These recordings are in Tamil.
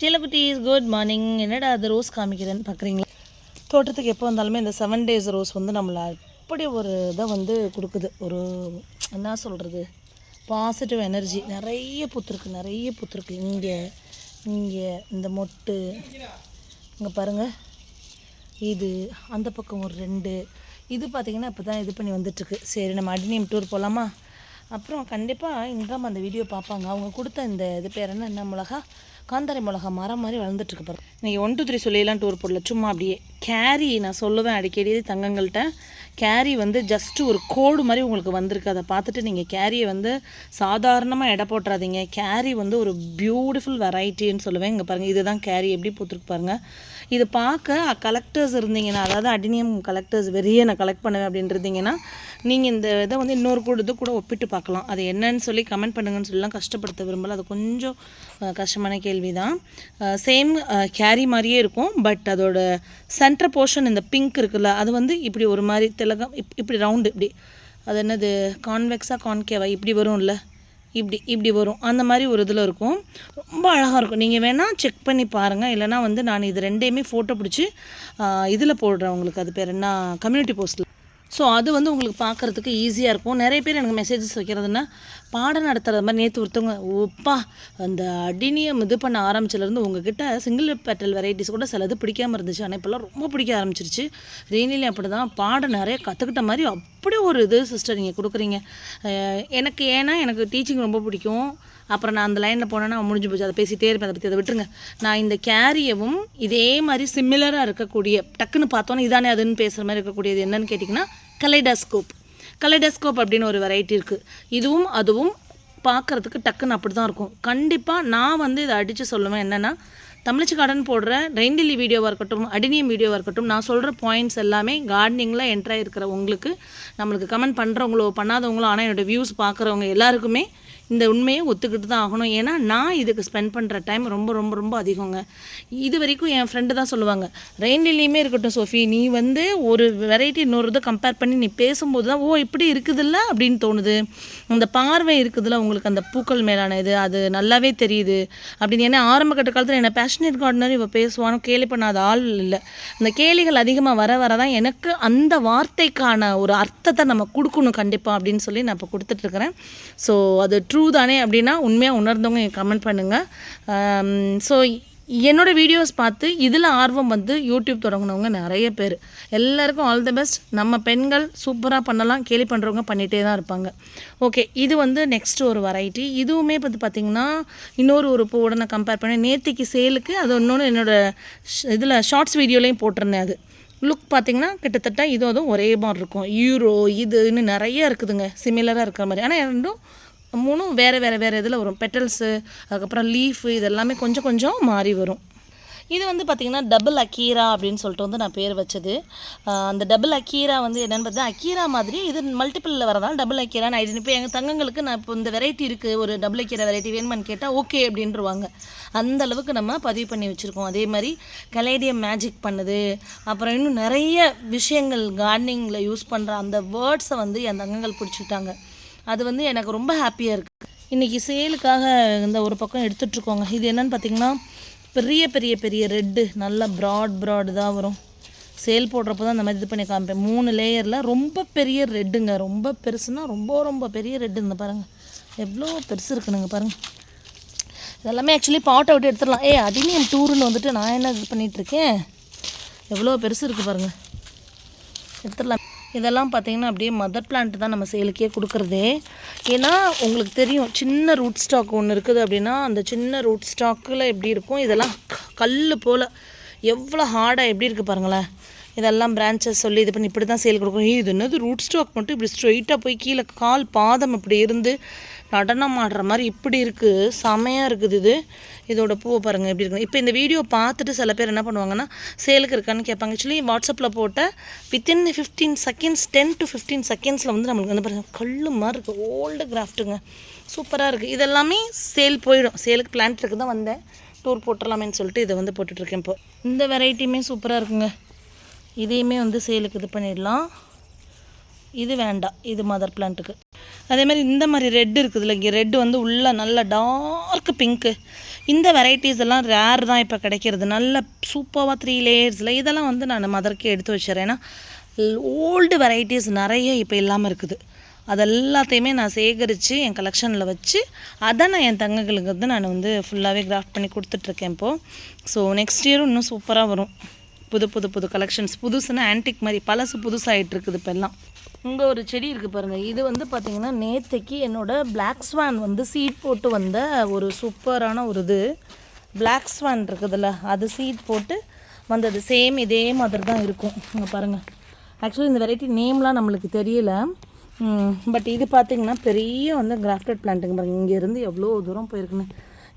குட்டீஸ் குட் மார்னிங் என்னடா அது ரோஸ் காமிக்கிறேன்னு பார்க்குறீங்களா தோட்டத்துக்கு எப்போ வந்தாலுமே இந்த செவன் டேஸ் ரோஸ் வந்து நம்மளை அப்படி ஒரு இதை வந்து கொடுக்குது. ஒரு என்ன சொல்கிறது பாசிட்டிவ் எனர்ஜி நிறைய பூத்துருக்கு நிறைய பூத்துருக்கு. இங்கே இங்கே இந்த மொட்டு. இங்கே பாருங்கள் இது அந்த பக்கம் ஒரு ரெண்டு. இது பார்த்திங்கன்னா இப்போ தான் இது பண்ணி வந்துட்டுருக்கு. சரி நம்ம அடினியம் டூர் போகலாமா அப்புறம் கண்டிப்பாக இன்றாம் அந்த வீடியோ பார்ப்பாங்க அவங்க கொடுத்த இந்த இது பேர் என்ன? என்ன மிளகா? காந்தாரி மிளகா மரம் மாதிரி வளர்ந்துட்டுருக்கு பாருங்க. நீங்கள் ஒன் டூ த்ரீ சொல்லிடலாம் டூர் போடல. சும்மா அப்படியே. கேரி நான் சொல்லுவேன் அடிக்கடி தங்கங்கள்கிட்ட கேரி வந்து ஜஸ்ட் ஒரு கோடு மாதிரி உங்களுக்கு வந்திருக்கு. அதை பார்த்துட்டு நீங்கள் கேரியை வந்து சாதாரணமாக எடை போட்டுறாதீங்க. கேரி வந்து ஒரு பியூட்டிஃபுல் வெரைட்டின்னு சொல்லுவேன். இங்கே பாருங்கள் இதுதான் கேரி எப்படி பூத்துருக்கு பாருங்கள் இது பார்க்க கலெக்டர்ஸ் இருந்தீங்கன்னா அதாவது அடினியம் கலெக்டர்ஸ் வெறிய நான் கலெக்ட் பண்ணுவேன் அப்படின்றதீங்கன்னா நீங்கள் இந்த இதை வந்து இன்னொரு கூட இது கூட ஒப்பிட்டு பார்க்கலாம். அது என்னன்னு சொல்லி கமெண்ட் பண்ணுங்கன்னு சொல்லலாம் கஷ்டப்படுத்த விரும்பல. அது கொஞ்சம் கஷ்டமான கேள்வி தான் சேம் கேரி மாதிரியே இருக்கும். பட் அதோட சென்டர் போர்ஷன் இந்த பிங்க் இருக்குல்ல அது வந்து இப்படி ஒரு மாதிரி திலகம் இப் இப்படி ரவுண்டு இப்படி. அது என்னது? கான்வெக்ஸாக கான்கேவா இப்படி வரும்ல. இப்படி இப்படி வரும். அந்த மாதிரி ஒரு இதில் இருக்கும். ரொம்ப அழகாக இருக்கும். நீங்கள் வேணால் செக் பண்ணி பாருங்கள் இல்லைனா வந்து நான் இது ரெண்டையுமே ஃபோட்டோ பிடிச்சி இதில் போடுறேன் உங்களுக்கு. அது பேர் என்ன? கம்யூனிட்டி போஸ்ட்டில் ஸோ அது வந்து உங்களுக்கு பார்க்குறதுக்கு ஈஸியாக இருக்கும். நிறைய பேர் எனக்கு மெசேஜஸ் வைக்கிறதுன்னா பாடம் நடத்துகிற மாதிரி நேற்று ஒருத்தவங்க ஒப்பா அந்த அடினியம் இது பண்ண ஆரம்பிச்சிலேருந்து உங்ககிட்ட சிங்கிள் பேட்டல் வெரைட்டிஸ் கூட சிலது பிடிக்காமல் இருந்துச்சு. ஆனால் இப்போல்லாம் ரொம்ப பிடிக்க ஆரம்பிச்சிருச்சு. ரீனிலையும் அப்படி தான் பாடம் நிறைய கற்றுக்கிட்ட மாதிரி அப்படி ஒரு இது சிஸ்டர் நீங்கள் கொடுக்குறீங்க? எனக்கு ஏன்னா எனக்கு டீச்சிங் ரொம்ப பிடிக்கும். அப்புறம் நான் அந்த லைனில் போனேன்னா முடிஞ்சு போச்சு. அதை பேசிகிட்டே இருப்பேன். அதை பற்றி அதை விட்டுருங்க. நான் இந்த கேரியவும் இதே மாதிரி சிமிலராக இருக்கக்கூடிய டக்குன்னு பார்த்தோன்னே இதானே அதுன்னு பேசுகிற மாதிரி இருக்கக்கூடியது என்னன்னு கேட்டிங்கன்னா கலைடாஸ்கோப். கலைடாஸ்கோப் அப்படின்னு ஒரு வெரைட்டி இருக்குது இதுவும் அதுவும் பார்க்குறதுக்கு டக்குன்னு அப்படி தான் இருக்கும். கண்டிப்பாக நான் வந்து இதை அடித்து சொல்லுவேன். என்னென்னா தமிழ்ச்சி கார்டன் போடுற ரெயின்டிலி வீடியோவாக இருக்கட்டும் அடினியம் வீடியோவாக இருக்கட்டும் நான் சொல்கிற பாயிண்ட்ஸ் எல்லாமே கார்டனிங்கில் என்ட்ராக இருக்கிற உங்களுக்கு நம்மளுக்கு கமெண்ட் பண்ணுறவங்களோ பண்ணாதவங்களோ ஆனால் என்னோடய வியூஸ் பார்க்குறவங்க எல்லாருக்குமே இந்த உண்மையை ஒத்துக்கிட்டு தான் ஆகணும். ஏன்னா நான் இதுக்கு ஸ்பெண்ட் பண்ணுற டைம் ரொம்ப ரொம்ப ரொம்ப அதிகங்க. இது வரைக்கும் என் ஃப்ரெண்டு தான் சொல்லுவாங்க ரெயின்லேயுமே இருக்கட்டும் சோஃபி. நீ வந்து ஒரு வெரைட்டி இன்னொரு இதை கம்பேர் பண்ணி நீ பேசும்போது தான் ஓ இப்படி இருக்குதுல்ல? அப்படின்னு தோணுது. அந்த பார்வை இருக்குதுல்ல உங்களுக்கு அந்த பூக்கள் மேலான இது அது நல்லாவே தெரியுது. அப்படின்னு ஏன்னா ஆரம்ப கட்ட காலத்தில் என்ன பேஷனேட் கார்டனர் இப்போ பேசுவானோ கேலி பண்ணாத ஆள் இல்லை. அந்த கேளிகள் அதிகமாக வர வர தான் எனக்கு அந்த வார்த்தைக்கான ஒரு அர்த்தத்தை நம்ம கொடுக்கணும் கண்டிப்பாக அப்படின்னு சொல்லி நான் இப்போ கொடுத்துட்ருக்குறேன் ஸோ அது ட்ரூ ட்ரூ தானே அப்படின்னா உண்மையாக உணர்ந்தவங்க கமெண்ட் பண்ணுங்கள் ஸோ என்னோட வீடியோஸ் பார்த்து இதில் ஆர்வம் வந்து யூடியூப் தொடங்கினவங்க நிறைய பேர். எல்லாருக்கும் ஆல் தி பெஸ்ட் நம்ம பெண்கள் சூப்பராக பண்ணலாம் கேலி பண்ணுறவங்க பண்ணிகிட்டே தான் இருப்பாங்க. ஓகே இது வந்து நெக்ஸ்ட் ஒரு வெரைட்டி இதுவுமே வந்து பார்த்திங்கன்னா இன்னொரு ஒரு பூவோட நான் கம்பேர் பண்ணேன் நேத்திக்கு சேலுக்கு அது இன்னொன்று என்னோடய இதில் ஷார்ட்ஸ் வீடியோலையும் போட்டிருந்தேன் அது. லுக் பார்த்தீங்கன்னா கிட்டத்தட்ட இதுவும் அதுவும் ஒரே மாதிரி இருக்கும். யூரோ இது நிறைய இருக்குதுங்க. சிமிலராக இருக்கிற மாதிரி. ஆனால் ரெண்டும் மூணும் வேறு வேறு வேறு இதில் வரும். பெட்டல்ஸு அதுக்கப்புறம் லீஃபு இதெல்லாமே கொஞ்சம் கொஞ்சம் மாறி வரும். இது வந்து பார்த்திங்கன்னா டபுள் அக்கீரா அப்படின்னு சொல்லிட்டு வந்து நான் பேர் வச்சது. அந்த டபுள் அக்கீரா வந்து என்னென்னு பார்த்தா அக்கீரா மாதிரி இது மல்டிப்பிளில் வரதால் டபுள் அக்கீரா நான் இப்போ எங்கள் தங்கங்களுக்கு நான் இப்போ இந்த வெரைட்டி இருக்குது ஒரு டபுள் அக்கீரா வெரைட்டி வேணுமான்னு கேட்டால் ஓகே அப்படின்ருவாங்க அந்த அளவுக்கு நம்ம பதிவு பண்ணி வச்சுருக்கோம். அதே மாதிரி கலேடியம் மேஜிக் பண்ணுது. அப்புறம் இன்னும் நிறைய விஷயங்கள் கார்டனிங்கில் யூஸ் பண்ணுற அந்த வேர்ட்ஸை வந்து என் தங்கங்கள் பிடிச்சிக்கிட்டாங்க. அது வந்து எனக்கு ரொம்ப ஹாப்பியாக இருக்குது இன்றைக்கி சேலுக்காக இந்த ஒரு பக்கம் எடுத்துகிட்ருக்கோங்க இது என்னன்னு பார்த்தீங்கன்னா பெரிய பெரிய பெரிய ரெட்டு நல்லா ப்ராட் ப்ராட் தான் வரும். சேல் போடுறப்போ தான் அந்த மாதிரி இது பண்ணி காமிப்பேன். மூணு லேயரில் ரொம்ப பெரிய ரெட்டுங்க ரொம்ப பெருசுனா ரொம்ப ரொம்ப பெரிய ரெட்டு இந்த பாருங்கள் எவ்வளோ பெருசு இருக்குனுங்க பாருங்கள் இதெல்லாமே ஆக்சுவலி பாட்டை விட்டு எடுத்துடலாம். ஏ அடினியம் டூருன்னு வந்துட்டு நான் என்ன இது பண்ணிகிட்ருக்கேன் எவ்வளோ பெருசு இருக்குது பாருங்கள் எடுத்துடலாம். இதெல்லாம் பார்த்தீங்கன்னா அப்படியே மதர் பிளான்ட் தான் நம்ம சேலுக்கே கொடுக்குறதே. ஏன்னா உங்களுக்கு தெரியும் சின்ன ரூட் ஸ்டாக் ஒன்று இருக்குது அப்படின்னா அந்த சின்ன ரூட் ஸ்டாக்கில் எப்படி இருக்கும்? இதெல்லாம் கல் போல். எவ்வளோ ஹார்டாக எப்படி இருக்குது பாருங்களேன். இதெல்லாம் பிரான்ச்சஸ் சொல்லி இது பண்ணி இப்படி தான் சேல் கொடுக்கும் இது என்னது ரூட் ஸ்டாக் மட்டும் இப்படி ஸ்ட்ரெயிட்டாக போய் கீழே கால் பாதம் இப்படி இருந்து நடனம் ஆடுற மாதிரி இப்படி இருக்குது செமையாக இருக்குது இது. இதோட பூவை பாருங்கள் எப்படி இருக்கு. இப்போ இந்த வீடியோ பார்த்துட்டு சில பேர் என்ன பண்ணுவாங்கன்னா சேலுக்கு இருக்கான்னு கேட்பாங்க. ஆக்சுவலி வாட்ஸ்அப்பில் போட்ட within fifteen seconds ten to fifteen செகண்ட்ஸில் வந்து நம்மளுக்கு வந்து பாருங்கள் கல்லு மாதிரி இருக்குது ஓல்டு கிராஃப்ட்டுங்க சூப்பராக இருக்குது இதெல்லாமே சேல் போயிடும். சேலுக்கு பிளான்ட்டுக்கு தான் வந்தேன். டூர் போட்டுடலாமேன்னு சொல்லிட்டு இதை வந்து போட்டுட்ருக்கேன் இப்போ. இந்த வெரைட்டியுமே சூப்பராக இருக்குங்க. இதையுமே வந்து சேலுக்கு இது பண்ணிடலாம். இது வேண்டாம் இது மதர் பிளான்ட்டுக்கு அதே மாதிரி இந்த மாதிரி ரெட் இருக்குதுல்ல இங்கே ரெட்டு வந்து உள்ள நல்ல டார்க் பிங்க்கு இந்த வெரைட்டிஸ் எல்லாம் ரேர் தான் இப்போ கிடைக்கிறது. நல்ல சூப்பராக த்ரீ லேயர்ஸில் இதெல்லாம் வந்து நான் மதர்க்கே எடுத்து வச்சுறேன் ஏன்னா ஓல்டு வெரைட்டிஸ் நிறைய இப்போ இல்லாமல் இருக்குது. அது எல்லாத்தையுமே நான் சேகரித்து என் கலெக்ஷனில் வச்சு அதை நான் என் தங்கங்களுக்கு வந்து நான் வந்து ஃபுல்லாகவே கிராஃப்ட் பண்ணி கொடுத்துட்ருக்கேன் இப்போது ஸோ நெக்ஸ்ட் இயரும் இன்னும் சூப்பராக வரும். புது புது புது கலெக்ஷன்ஸ் புதுசுன்னா ஆன்டிக் மாதிரி பழசு புதுசாகிட்டு இருக்குது இப்போ எல்லாம். இங்கே ஒரு செடி இருக்குது பாருங்கள் இது வந்து பார்த்திங்கன்னா நேத்தைக்கு என்னோடய பிளாக் ஸ்வான் வந்து சீட் போட்டு வந்த ஒரு சூப்பரான ஒரு இது. பிளாக் ஸ்வான் இருக்குதுல்ல அது சீட் போட்டு வந்தது. சேம் இதே மாதிரி தான் இருக்கும். இங்கே பாருங்கள் ஆக்சுவலி இந்த வெரைட்டி நேம்லாம் நம்மளுக்கு தெரியல. பட் இது பார்த்திங்கன்னா பெரிய வந்து கிராஃப்டட் பிளான்ட்டுங்க பாருங்கள் இங்கேருந்து எவ்வளோ தூரம் போயிருக்குன்னு.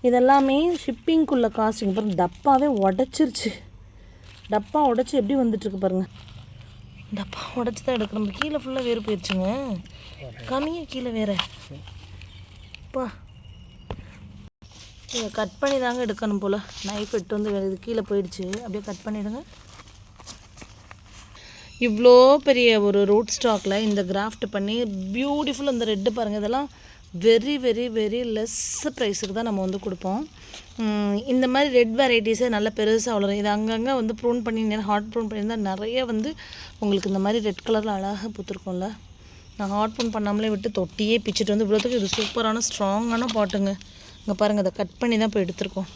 இதெல்லாமே ஷிப்பிங்குள்ளே காஸ்டிங் பாருங்கள் டப்பாவே உடச்சிருச்சு. டப்பா உடச்சி எப்படி வந்துட்டுருக்கு பாருங்கள் டப்பா உடச்சி தான் எடுக்கணும். நம்ம கீழே ஃபுல்லாக வேறு போயிடுச்சுங்க கம்மியாக கீழே வேற. பா. இதை கட் பண்ணி தாங்க எடுக்கணும் போல். நைஃப் எட்டு வந்து இது கீழே போயிடுச்சு. அப்படியே கட் பண்ணிவிடுங்க இவ்வளோ பெரிய ஒரு ரூட் ஸ்டாக்கில் இந்த கிராஃப்ட் பண்ணி பியூட்டிஃபுல் இந்த ரெட்டு பாருங்கள் இதெல்லாம் வெரி வெரி வெரி லெஸ் ப்ரைஸுக்கு தான் நம்ம வந்து கொடுப்போம். இந்த மாதிரி ரெட் வெரைட்டிஸே நல்ல பெருசாக வளரும். இது அங்கங்கே வந்து ப்ரூன் பண்ணி ஹாட் ப்ரூன் பண்ணியிருந்தால் நிறைய வந்து உங்களுக்கு இந்த மாதிரி ரெட் கலரில் அழகாக பூத்துருக்கோம்ல. நான் ஹாட் ப்ரூன் பண்ணாமலே விட்டு தொட்டியே பிச்சுட்டு வந்து இவ்வளோத்துக்கு இது சூப்பரான ஸ்ட்ராங்கான பாட்டுங்க. இங்கே பாருங்கள் அதை கட் பண்ணி தான் இப்போ எடுத்திருக்கோம்.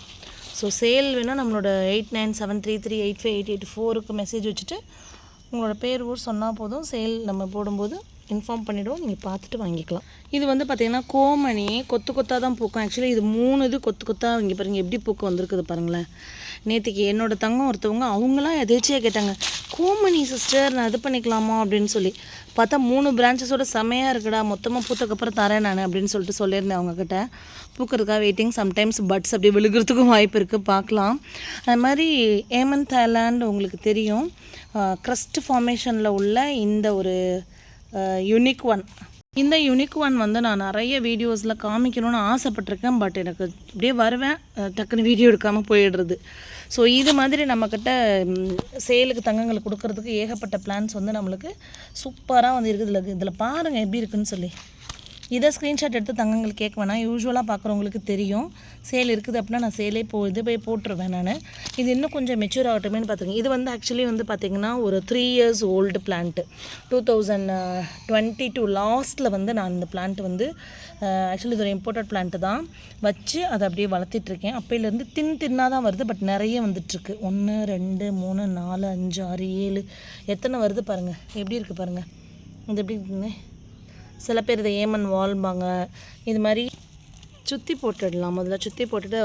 ஸோ சேல் வேணால் நம்மளோட eight nine seven three three eight five eight eight ஃபோருக்கு மெசேஜ் வச்சுட்டு உங்களோட பேர் ஊர் சொன்னால் போதும். சேல் நம்ம போடும்போது இன்ஃபார்ம் பண்ணிவிடுவோம் நீங்கள் பார்த்துட்டு வாங்கிக்கலாம். இது வந்து பார்த்திங்கன்னா கோமணி கொத்து கொத்தாக தான் பூக்கும். ஆக்சுவலி இது மூணு இது கொத்து கொத்தாக இங்கே பாருங்கள் எப்படி பூக்கம் வந்திருக்குது பாருங்களேன். நேற்றுக்கு என்னோட தங்கம் ஒருத்தவங்க அவங்களாம் எதேச்சியாக கேட்டாங்க கோமணி சிஸ்டர் நான் இது பண்ணிக்கலாமா? அப்படின்னு சொல்லி. பார்த்தா மூணு பிரான்ச்சஸோட செமையாக இருக்குடா. மொத்தமாக பூத்தக்கப்புறம் தரேன் நான் அப்படின்னு சொல்லிட்டு சொல்லியிருந்தேன் அவங்கக்கிட்ட பூக்கிறதுக்காக வெயிட்டிங் சம்டைம்ஸ் பட்ஸ் அப்படி விழுகிறதுக்கும் வாய்ப்பு இருக்குது பார்க்கலாம். அது மாதிரி ஏமன் தாய்லாந்து உங்களுக்கு தெரியும். க்ரஸ்ட் ஃபார்மேஷனில் உள்ள இந்த ஒரு யுனிக் ஒன் இந்த யுனிக் ஒன் வந்து நான் நிறைய வீடியோஸில் காமிக்கணும்னு ஆசைப்பட்டிருக்கேன். பட் எனக்கு அப்படியே வருவேன். டக்குன்னு வீடியோ எடுக்காமல் போயிடுறது. ஸோ இது மாதிரி நம்மக்கிட்ட சேலுக்கு தங்கங்களுக்கு கொடுக்கறதுக்கு ஏகப்பட்ட பிளான்ஸ் வந்து நம்மளுக்கு சூப்பராக வந்து இருக்குது. இதில் இதில் பாருங்கள் எப்படி இருக்குன்னு சொல்லி. இதை ஸ்க்ரீன்ஷாட் எடுத்து தங்கங்களுக்கு கேட்க வேணாம். யூஸ்வலாக பார்க்குறவங்களுக்கு தெரியும். சேல் இருக்குது அப்படின்னா நான் சேலே போ இது போய் போட்டுருவேன் நான். இது இன்னும் கொஞ்சம் மெச்சூர் ஆகட்டுமேனு பார்த்துங்க இது வந்து ஆக்சுவலி வந்து பார்த்திங்கன்னா ஒரு three years old plant two thousand twenty two லாஸ்ட்டில் வந்து நான் இந்த பிளான்ட் வந்து ஆக்சுவலி இது ஒரு இம்போர்ட்டட் பிளான்ட்டு தான். வச்சு அதை அப்படியே வளர்த்திட்ருக்கேன் அப்போலேருந்து தின் தின்னாக தான் வருது. பட் நிறைய வந்துட்டுருக்கு. ஒன்று ரெண்டு மூணு நாலு அஞ்சு ஆறு ஏழு. எத்தனை வருது பாருங்கள் எப்படி இருக்குது பாருங்கள் இது எப்படி இருக்குங்க? சில பேர் இதை ஏமன் வால்பாங்க இது மாதிரி சுற்றி போட்டுடலாம். முதல்ல சுற்றி போட்டுட்டு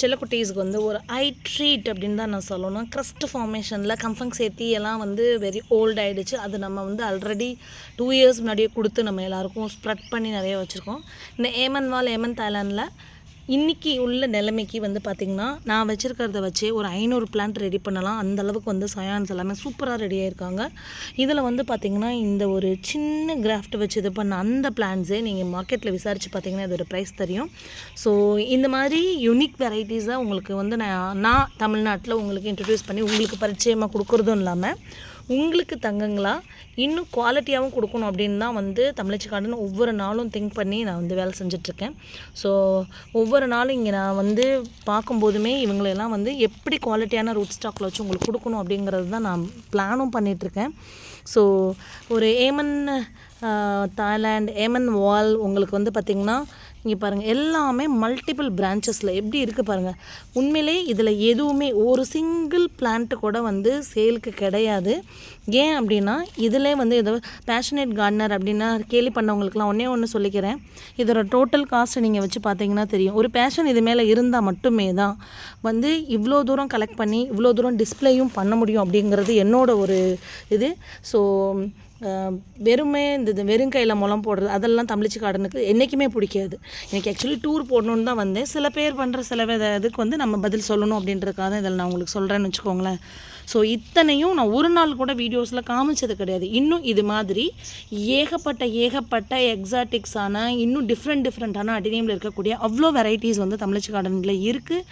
செல்லக்குட்டீஸ்க்கு வந்து ஒரு ஐ ட்ரீட் அப்படின்னு தான் நான் சொல்லணும். க்ரஸ்ட் ஃபார்மேஷனில் கம்ஃபங் சேர்த்தி எல்லாம் வந்து வெரி ஓல்ட் ஆகிடுச்சு அது நம்ம வந்து ஆல்ரெடி டூ இயர்ஸ் முன்னாடியே கொடுத்து நம்ம எல்லாருக்கும் ஸ்ப்ரெட் பண்ணி நிறைய வச்சுருக்கோம். இந்த ஏமன் வால் ஏமன் தாய்லாண்டில் இன்றைக்கி உள்ள நிலைமைக்கு வந்து பார்த்திங்கன்னா நான் வச்சுருக்கிறத வச்சே ஒரு ஐநூறு பிளான்ட் ரெடி பண்ணலாம். அந்த அளவுக்கு வந்து சயான்ஸ் எல்லாமே சூப்பராக ரெடி ஆயிருக்காங்க. இதில் வந்து பார்த்திங்கன்னா இந்த ஒரு சின்ன கிராஃப்ட் வச்சு இது பண்ண அந்த பிளான்ஸே நீங்கள் மார்க்கெட்டில் விசாரித்து பார்த்தீங்கன்னா இதோட ப்ரைஸ் தெரியும். ஸோ இந்த மாதிரி யுனிக் வெரைட்டிஸாக உங்களுக்கு வந்து நான் நான் தமிழ்நாட்டில் உங்களுக்கு இன்ட்ரடியூஸ் பண்ணி உங்களுக்கு பரிச்சயமாக கொடுக்குறதும் இல்லாமல் உங்களுக்கு தங்கங்களா? இன்னும் குவாலிட்டியாகவும் கொடுக்கணும் அப்படின்னு தான் வந்து தமிழச்சி கார்டன் ஒவ்வொரு நாளும் திங்க் பண்ணி நான் வந்து வேலை செஞ்சிட்ருக்கேன். ஸோ ஒவ்வொரு நாளும் இங்கே நான் வந்து பார்க்கும்போதுமே இவங்களெல்லாம் வந்து எப்படி குவாலிட்டியான ரூட் ஸ்டாக்கில் வச்சு உங்களுக்கு கொடுக்கணும் அப்படிங்கிறது தான் நான் பிளானும் பண்ணிகிட்ருக்கேன் ஸோ ஒரு ஏமன் தாய்லாண்ட் ஏமன் வால் உங்களுக்கு வந்து பார்த்திங்கன்னா இங்கே பாருங்கள் எல்லாமே மல்டிபிள் பிரான்ச்சஸில் எப்படி இருக்குது பாருங்கள் உண்மையிலே இதில் எதுவுமே ஒரு சிங்கிள் பிளான்ட்டு கூட வந்து சேலுக்கு கிடையாது. ஏன் அப்படின்னா இதிலே வந்து ஏதோ பேஷனேட் கார்டனர் அப்படின்னா கேலி பண்ணவங்களுக்குலாம் ஒன்றே ஒன்று சொல்லிக்கிறேன். இதோட டோட்டல் காஸ்ட் நீங்கள் வச்சு பார்த்தீங்கன்னா தெரியும். ஒரு பேஷன் இது மேலே இருந்தால் மட்டுமே தான் வந்து இவ்வளோ தூரம் கலெக்ட் பண்ணி இவ்வளோ தூரம் டிஸ்ப்ளேயும் பண்ண முடியும் அப்படிங்கிறது என்னோட ஒரு இது. ஸோ வெறுமே இந்த இது வெறும் கையில் முளம் போடுறது அதெல்லாம் தமிழிச்சு காடனுக்கு என்றைக்குமே பிடிக்காது. எனக்கு ஆக்சுவலி டூர் போடணுன்னு தான் வந்தேன். சில பேர் பண்ணுற சில வித இதுக்கு வந்து நம்ம பதில் சொல்லணும் அப்படின்றதுக்காக தான் இதில் நான் உங்களுக்கு சொல்கிறேன்னு வச்சுக்கோங்களேன். ஸோ இத்தனையும் நான் ஒரு நாள் கூட வீடியோஸில் காமிச்சது கிடையாது. இன்னும் இது மாதிரி ஏகப்பட்ட ஏகப்பட்ட எக்ஸாட்டிக்ஸான இன்னும் டிஃப்ரெண்ட் டிஃப்ரெண்ட்டான அடிநேமில் இருக்கக்கூடிய அவ்வளோ வெரைட்டிஸ் வந்து தமிழிச்சு கார்டனில் இருக்குது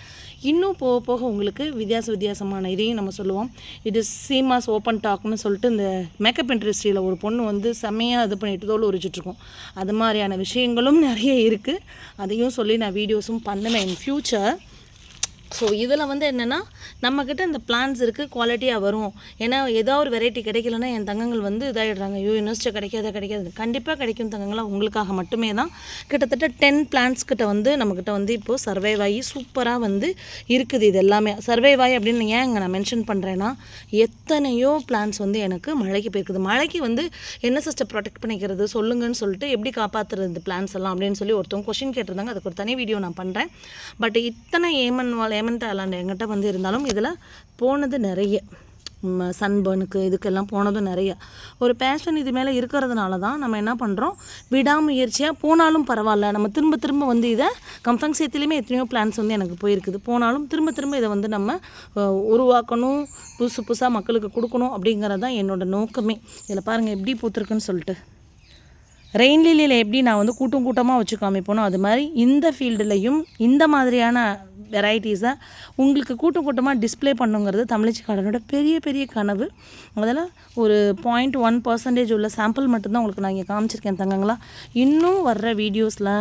இன்னும் போக போக உங்களுக்கு வித்தியாச வித்தியாசமான இதையும் நம்ம சொல்லுவோம். இது சீமாஸ் ஓப்பன் டாக்னு சொல்லிட்டு இந்த மேக்கப் இண்டஸ்ட்ரியில் ஒரு பொண்ணு வந்து செம்மையாக இது பண்ணிட்டு தோல் உரிச்சிட்ருக்கோம் அது மாதிரியான விஷயங்களும் நிறைய இருக்குது அதையும் சொல்லி நான் வீடியோஸும் பண்ணுவேன் இன் ஃப்யூச்சர் ஸோ இதில் வந்து என்னென்னா நம்மக்கிட்ட இந்த பிளான்ஸ் இருக்குது குவாலிட்டியாக வரும். ஏன்னா ஏதோ ஒரு வெரைட்டி கிடைக்கலன்னா என் தங்கங்கள் வந்து இதாகிடுறாங்க ஐயோ யூனிவர்சிட்டி கிடைக்காத கிடைக்காது. கண்டிப்பாக கிடைக்கும் தங்கங்களா உங்களுக்காக மட்டுமே தான். கிட்டத்தட்ட டென் பிளான்ஸ் கிட்ட வந்து நம்மக்கிட்ட வந்து இப்போது சர்வைவ் ஆகி சூப்பராக வந்து இருக்குது இது எல்லாமே. சர்வைவ் ஆகி அப்படின்னு ஏன் இங்கே நான் மென்ஷன் பண்ணுறேன்னா எத்தனையோ பிளான்ஸ் வந்து எனக்கு மழைக்கு போயிருக்குது. மழைக்கு வந்து என்ன சிஸ்டர் ப்ரொடெக்ட் பண்ணிக்கிறது? சொல்லுங்கன்னு சொல்லிட்டு எப்படி காப்பாற்றுறது இந்த பிளான்ஸ் எல்லாம் அப்படின்னு சொல்லி ஒருத்தவங்க கொஷின் கேட்டிருந்தாங்க. அதுக்கு ஒரு தனி வீடியோ நான் பண்ணுறேன் பட் இத்தனை ஏமன் வாழை டைமண்ட் ஐலாண்ட் எங்கிட்ட வந்து இருந்தாலும் இதில் போனது நிறைய. சன்பர்னுக்கு இதுக்கெல்லாம் போனதும் நிறைய. ஒரு பேஷன் இது மேலே இருக்கிறதுனால தான் நம்ம என்ன பண்ணுறோம் விடாமுயற்சியாக போனாலும் பரவாயில்ல. நம்ம திரும்ப திரும்ப வந்து இதை கம்ஃபங் சேத்துலேயுமே எத்தனையோ பிளான்ஸ் வந்து எனக்கு போயிருக்குது. போனாலும் திரும்ப திரும்ப இதை வந்து நம்ம உருவாக்கணும் புதுசு புதுசாக மக்களுக்கு கொடுக்கணும் அப்படிங்கிறது தான் என்னோடய நோக்கமே. இதில் பாருங்கள் எப்படி பூத்துருக்குன்னு சொல்லிட்டு. ரெயின் லீலியில் எப்படி நான் வந்து கூட்டம் கூட்டமாக வச்சு காமிப்போனோ அது மாதிரி இந்த ஃபீல்டுலேயும் இந்த மாதிரியான வெரைட்டிஸை உங்களுக்கு கூட்டம் கூட்டமாக டிஸ்ப்ளே பண்ணுங்கிறது தமிழிச்சி கார்டனோட பெரிய பெரிய கனவு. அதில் ஒரு பாயிண்ட் ஒன் பர்சன்டேஜ் உள்ள சாம்பிள் மட்டும்தான் உங்களுக்கு நான் இங்கே காமிச்சிருக்கேன் தங்கங்களா. இன்னும் வர்ற வீடியோஸில்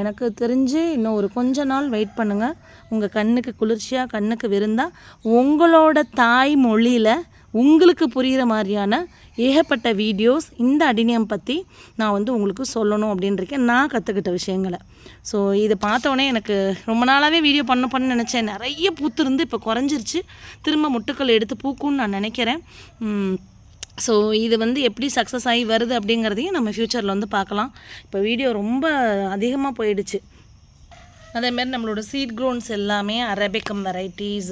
எனக்கு தெரிஞ்சு இன்னும் ஒரு கொஞ்ச நாள் வெயிட் பண்ணுங்கள் உங்கள் கண்ணுக்கு குளிர்ச்சியாக கண்ணுக்கு விருந்தா உங்களோட தாய் மொழியில் உங்களுக்கு புரிகிற மாதிரியான ஏகப்பட்ட வீடியோஸ் இந்த அடிநியம் பற்றி நான் வந்து உங்களுக்கு சொல்லணும் அப்படின்றிருக்கேன். நான் கற்றுக்கிட்ட விஷயங்களை. ஸோ இதை பார்த்தோன்னே எனக்கு ரொம்ப நாளாகவே வீடியோ பண்ண பண்ண நினச்சேன். நிறைய பூத்துருந்து இப்போ குறைஞ்சிருச்சு. திரும்ப முட்டுக்கள் எடுத்து பூக்கும்னு நான் நினைக்கிறேன். ஸோ இது வந்து எப்படி சக்ஸஸ் ஆகி வருது அப்படிங்கிறதையும் நம்ம ஃப்யூச்சரில் வந்து பார்க்கலாம். இப்போ வீடியோ ரொம்ப அதிகமாக போயிடுச்சு. அதேமாரி நம்மளோட சீட் க்ரோன்ஸ் எல்லாமே அரபிக்கம் வெரைட்டிஸ்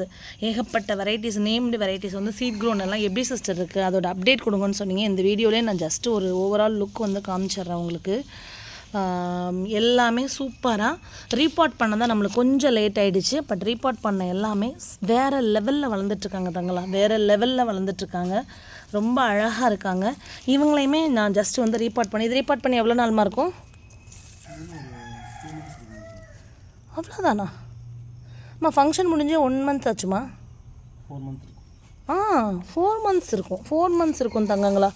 ஏகப்பட்ட வெரைட்டிஸ் நேம்டு வெரைட்டிஸ் வந்து சீட் க்ரோன் எல்லாம் எப்படி சிஸ்டர் இருக்குது அதோட அப்டேட் கொடுங்கன்னு சொன்னீங்க. இந்த வீடியோலேயே நான் ஜஸ்ட் ஒரு ஓவரால் லுக் வந்து காமிச்சிடுறேன் உங்களுக்கு. எல்லாமே சூப்பராக ரீபார்ட் பண்ண தான் நம்மளுக்கு கொஞ்சம் லேட் ஆகிடுச்சு பட் ரீபார்ட் பண்ண எல்லாமே வேறு லெவலில் வளர்ந்துட்டுருக்காங்க தங்களா. வேறு லெவலில் வளர்ந்துட்டுருக்காங்க ரொம்ப அழகாக இருக்காங்க. இவங்களையுமே நான் ஜஸ்ட் வந்து ரீபார்ட் பண்ணி இது ரீபார்ட் பண்ணி எவ்வளோ நாள்மா இருக்கும்? அவ்வளோதானா அம்மா ஃபங்க்ஷன் முடிஞ்சு ஒன் மந்த் ஆச்சுமா? ஃபோர் மந்த் ஆ ஃபோர் மந்த்ஸ் இருக்கும். ஃபோர் மந்த்ஸ் இருக்கும் தங்கங்களா.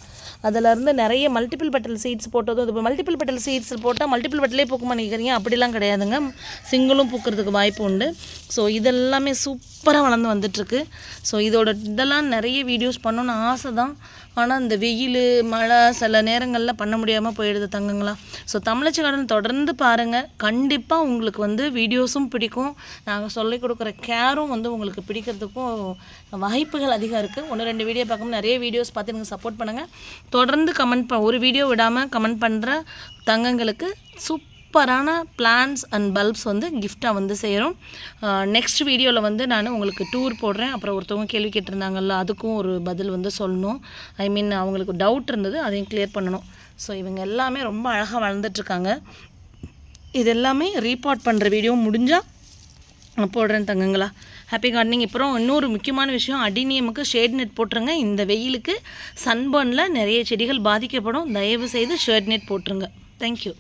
அதிலேருந்து நிறைய மல்டிபிள் பெட்டல் சீட்ஸ் போட்டதும் இது மல்டிபிள் பெட்டல் சீட்ஸ் போட்டால் மல்டிபிள் பெட்டலே பூக்குமா நினைக்கிறீங்க அப்படிலாம் கிடையாதுங்க. சிங்கிளும் பூக்கிறதுக்கு வாய்ப்பு உண்டு. ஸோ இதெல்லாமே சூப்பராக வளர்ந்து வந்துட்டுருக்கு. ஸோ இதோட இதெல்லாம் நிறைய வீடியோஸ் பண்ணணும்னு ஆசை தான் ஆனால் இந்த வெயில் மழை சில நேரங்களில் பண்ண முடியாமல் போயிடுது தங்கங்களா. ஸோ தமிழச்சி கார்டன் தொடர்ந்து பாருங்கள் கண்டிப்பாக உங்களுக்கு வந்து வீடியோஸும் பிடிக்கும். நாங்கள் சொல்லிக் கொடுக்குற கேரும் வந்து உங்களுக்கு பிடிக்கிறதுக்கும் வாய்ப்புகள் அதிகம் இருக்குது ஒன்று ரெண்டு வீடியோ பார்க்கும்போது நிறைய வீடியோஸ் பார்த்து எனக்கு சப்போர்ட் பண்ணுங்கள் தொடர்ந்து கமெண்ட் ப ஒரு வீடியோ விடாமல் கமெண்ட் பண்ணுற தங்கங்களுக்கு சூப்பரான பிளான்ஸ் அண்ட் பல்ப்ஸ் வந்து கிஃப்டாக வந்து சேரும் நெக்ஸ்ட் வீடியோவில் வந்து நான் உங்களுக்கு டூர் போடுறேன். அப்புறம் ஒருத்தவங்க கேள்வி கேட்டிருந்தாங்கல்ல அதுக்கும் ஒரு பதில் வந்து சொல்லணும். ஐ மீன் அவங்களுக்கு டவுட் இருந்தது அதையும் கிளியர் பண்ணணும். ஸோ இவங்க எல்லாமே ரொம்ப அழகாக வளர்ந்துட்டுருக்காங்க. இது எல்லாமே ரீபார்ட் பண்ணுற வீடியோ முடிஞ்சால் போடுறேன் தங்கங்களா. ஹாப்பி கார்டனிங் அப்புறம் இன்னொரு முக்கியமான விஷயம் அடினியமுக்கு ஷேட் நெட் போட்டுருங்க. இந்த வெயிலுக்கு சன்பர்னில் நிறைய செடிகள் பாதிக்கப்படும். தயவு செய்து ஷேட் நெட் போட்டுருங்க தேங்க்யூ